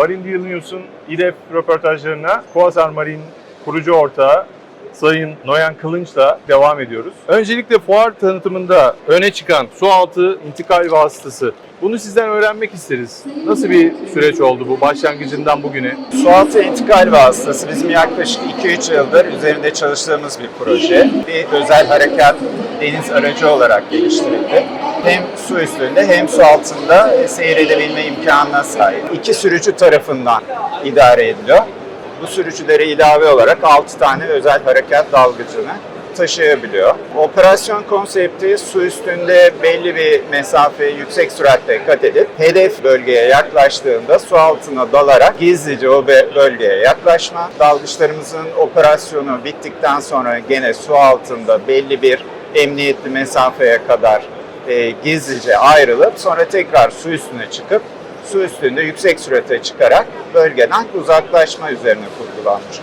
Marine Deal News'un İDEF röportajlarına Quasar Marine kurucu ortağı Sayın Noyan Kılınç'la devam ediyoruz. Öncelikle fuar tanıtımında öne çıkan su altı intikal vasıtası. Bunu sizden öğrenmek isteriz. Nasıl bir süreç oldu bu başlangıcından bugüne? Sualtı intikal vasıtası bizim yaklaşık 2-3 yıldır üzerinde çalıştığımız bir proje. Bir özel harekat deniz aracı olarak geliştirildi. Hem su üstünde hem su altında seyredebilme imkanına sahip. İki sürücü tarafından idare ediliyor. Bu sürücülere ilave olarak 6 tane özel harekat dalgıcını taşıyabiliyor. Operasyon konsepti su üstünde belli bir mesafeyi yüksek süratle kat edip hedef bölgeye yaklaştığında su altına dalarak gizlice o bölgeye yaklaşma. Dalgıçlarımızın operasyonu bittikten sonra gene su altında belli bir emniyetli mesafeye kadar e, gizlice ayrılıp sonra tekrar su üstüne çıkıp su üstünde yüksek sürate çıkarak bölgeden uzaklaşma üzerine kurgulanmış.